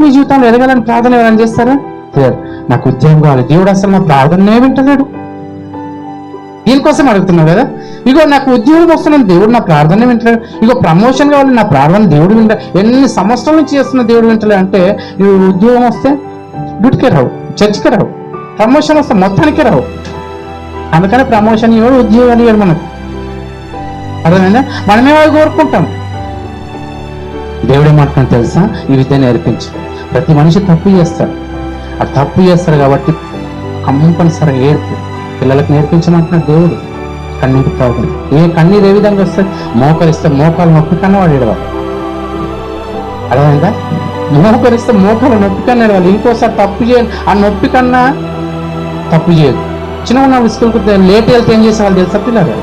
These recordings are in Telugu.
ఆత్మీయ జీవితంలో ఎదగాలని ప్రార్థన ఎవరైనా చేస్తారా? లేదు నాకు ఉద్యోగం కావాలి. దేవుడు అసలు నా ప్రార్థన వింటలేడు. దీనికోసం అడుగుతున్నావు కదా. ఇగో నాకు ఉద్యోగం వస్తున్నాను దేవుడు నా ప్రార్థన వింటలేడు. ఇగో ప్రమోషన్ కావాలి నా ప్రార్థన దేవుడు వింట ఎన్ని సంవత్సరాల నుంచి చేస్తున్న దేవుడు వింటలే అంటే నువ్వు ఉద్యోగం వస్తే డ్యూటీకి రావు చర్చికి రావు ప్రమోషన్ వస్తే మొత్తానికి రావు. అందుకని ప్రమోషన్ ఇవ్వడు ఉద్యోగాన్ని ఇవ్వడు మనకు. అర్థమైందా? మనమే కోరుకుంటాం. దేవుడు ఏమంటున్నాను తెలుసా? ఈ విద్య నేర్పించు. ప్రతి మనిషి తప్పు చేస్తాడు. ఆ తప్పు చేస్తారు కాబట్టి కంపల్సరీ నేర్పు. పిల్లలకు నేర్పించమంటున్నాడు దేవుడు. కన్నీటి ప్రాబ్లం ఏ కన్నీరు ఏ విధంగా వస్తే మోకరిస్తే మోకాలు నొప్పి కన్నా వాడు ఏడవాలి. అర్థమైందా? మోకరిస్తే మోకాలు నొప్పి కన్నా ఏడవాలి. ఇంకోసారి తప్పు చేయను ఆ నొప్పి కన్నా తప్పు చేయదు చిన్న ఉన్నప్పుడు స్కూల్కి లేట్ వెళ్తే ఏం చేసేవాళ్ళు తెలుసా పిల్లలు?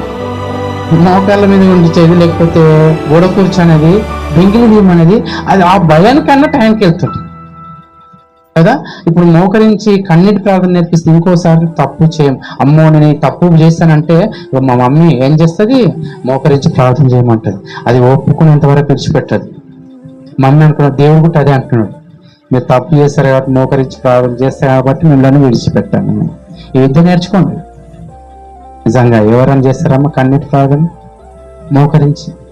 మోకాళ్ళ మీద ఉండి చేది లేకపోతే గోడ కూర్చొనేది బెంగిలి అనేది అది ఆ భయానికన్నా టైంకి వెళ్తుంది కదా? ఇప్పుడు మోకరించి కన్నీటి ప్రార్థన నేర్పిస్తే ఇంకోసారి తప్పు చేయం. అమ్మో నేను తప్పు చేస్తానంటే మా మమ్మీ ఏం చేస్తుంది? మోకరించి ప్రార్థన చేయమంటది. అది ఒప్పుకునేంత వరకు విడిచిపెట్టదు. మమ్మీ అనుకున్న దేవుడు కూడా అదే అంటున్నాడు. మీరు తప్పు చేస్తారు కాబట్టి మోకరించి ప్రార్థన చేస్తారు కాబట్టి మిమ్మల్ని విడిచిపెట్టాను. ఈ విద్య నేర్చుకోండి. నిజంగా ఎవరైనా చేస్తారమ్మా కన్నీటి ప్రార్థన? మోకరించి.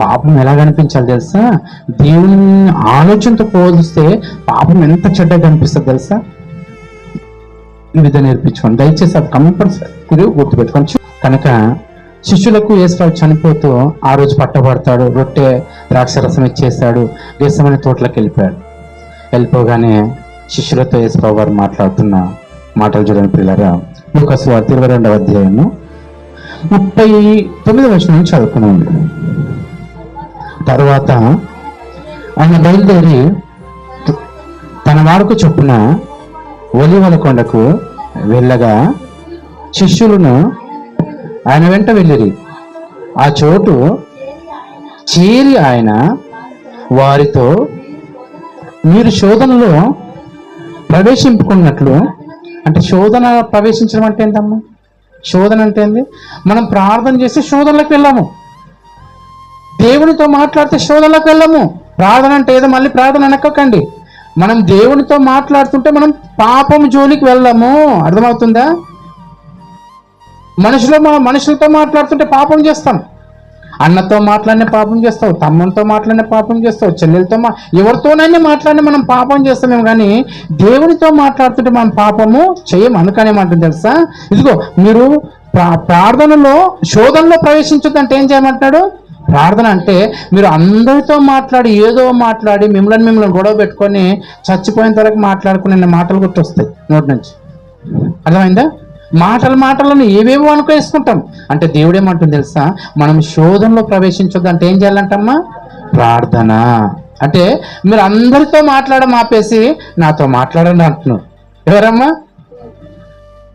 పాపం ఎలా కనిపించాలి తెలుసా? దేవుని ఆలోచనతో పోలిస్తే పాపం ఎంత చెడ్డగా కనిపిస్తుంది తెలుసా? ఈ విధంగా నేర్పించుకోండి. దయచేసి అది కంపల్సరీ తిరిగి కనుక శిష్యులకు యేసురావు చనిపోతూ ఆ రోజు పట్టబడతాడు రొట్టె ద్రాక్షరసం ఇచ్చేస్తాడు దేశమైన తోటలోకి వెళ్ళిపోయాడు. వెళ్ళిపోగానే శిష్యులతో యేసురావు గారు మాట్లాడుతున్న మాటలు చూడని పిల్లరా ఒక వార్త ఇరవై రెండవ అధ్యాయము ముప్పై తొమ్మిది వచ్చిన నుంచి చదువుకున్నాం తర్వాత ఆయన బయలుదేరి తన వాడుకు చొప్పున ఒలివల కొండకు వెళ్ళగా శిష్యులను ఆయన వెంట వెళ్ళిరి. ఆ చోటు చేరి ఆయన వారితో మీరు శోధనలో ప్రవేశింపుకున్నట్లు అంటే శోధన ప్రవేశించడం అంటే ఏంటమ్మా శోధన అంటే ఏంది? మనం ప్రార్థన చేసి శోధనలకు వెళ్ళాము. దేవునితో మాట్లాడితే శోధనలకు వెళ్ళము. ప్రార్థన అంటే ఏదో మళ్ళీ ప్రార్థన అనక్కకండి మనం దేవునితో మాట్లాడుతుంటే మనం పాపం జోలికి వెళ్ళము. అర్థమవుతుందా? మనుషులు మనుషులతో మాట్లాడుతుంటే పాపం చేస్తాం. అన్నతో మాట్లాడిన పాపం చేస్తావు తమ్మునితో మాట్లాడిన పాపం చేస్తావు చెల్లెలతో మా ఎవరితోనైనా మాట్లాడిన మనం పాపం చేస్తామేమో కానీ దేవునితో మాట్లాడుతుంటే మనం పాపము చేయం అందుకనేమంటుంది తెలుసా? ఇదిగో మీరు ప్రార్థనలో శోధనలో ప్రవేశించొద్దంటే ఏం చేయమంటున్నాడు? ప్రార్థన అంటే మీరు అందరితో మాట్లాడి ఏదో మాట్లాడి మిమ్మల్ని మిమ్మల్ని గొడవ పెట్టుకొని చచ్చిపోయిన వరకు మాట్లాడుకునే మాటలు గుర్తొస్తాయి నోటి నుంచి. అర్థమైందా? మాటలు మాటలను ఏవేవో అనుకేసుకుంటాం అంటే దేవుడేమంటుంది తెలుసా? మనం శోధనలో ప్రవేశించొద్దంటే ఏం చేయాలంటమ్మా? ప్రార్థన. అంటే మీరు అందరితో మాట్లాడడం ఆపేసి నాతో మాట్లాడండి అంటున్నాడు ఎవరమ్మా?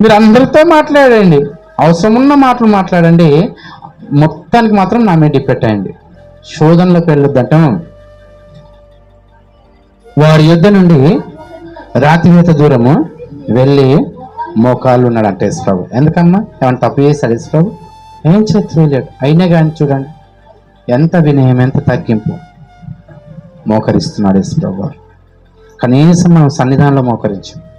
మీరు అందరితో మాట్లాడండి. అవసరం ఉన్న మాటలు మాట్లాడండి. మొత్తానికి మాత్రం నా మీద డిపెండ్ అయ్యండి. శోధనలోకి వెళ్ళొద్దంట వారి యుద్ధ నుండి రాతివేత దూరము వెళ్ళి మోకాళ్ళు ఉన్నాడు అంటే యేసుప్రభు. ఎందుకమ్మా? ఏమన్నా తప్పు చేశాడు యేసుప్రభు? ఏం చేయలేడు అయినా కానీ చూడండి. ఎంత వినయం ఎంత తగ్గింపు మోకరిస్తున్నాడు యేసుప్రభు వారు. కనీసం మనం సన్నిధానంలో మోకరించు.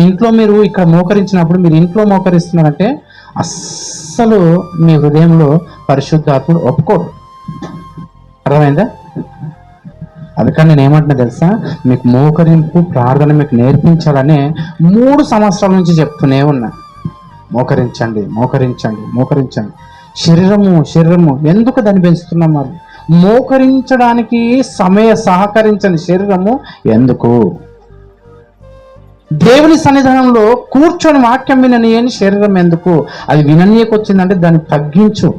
ఇంట్లో మీరు ఇక్కడ మోకరించినప్పుడు మీరు ఇంట్లో మోకరిస్తున్నారంటే అస్సలు మీ హృదయంలో పరిశుద్ధాత్ముడు ఒప్పుకోడు. అర్థమైందా? అందుకని నేను ఏమంటున్నా తెలుసా? మీకు మోకరింపు ప్రార్థన మీకు నేర్పించాలనే మూడు సంవత్సరాల నుంచి చెప్తూనే ఉన్నా. మోకరించండి మోకరించండి మోకరించండి. శరీరము శరీరము ఎందుకు దాన్ని పెంచుతున్నాం మరి? మోకరించడానికి సమయ సహకరించని శరీరము ఎందుకు? దేవుని సన్నిధానంలో కూర్చొని వాక్యం విననీయని శరీరం ఎందుకు? అది విననీయకు వచ్చిందంటే దాన్ని తగ్గించు.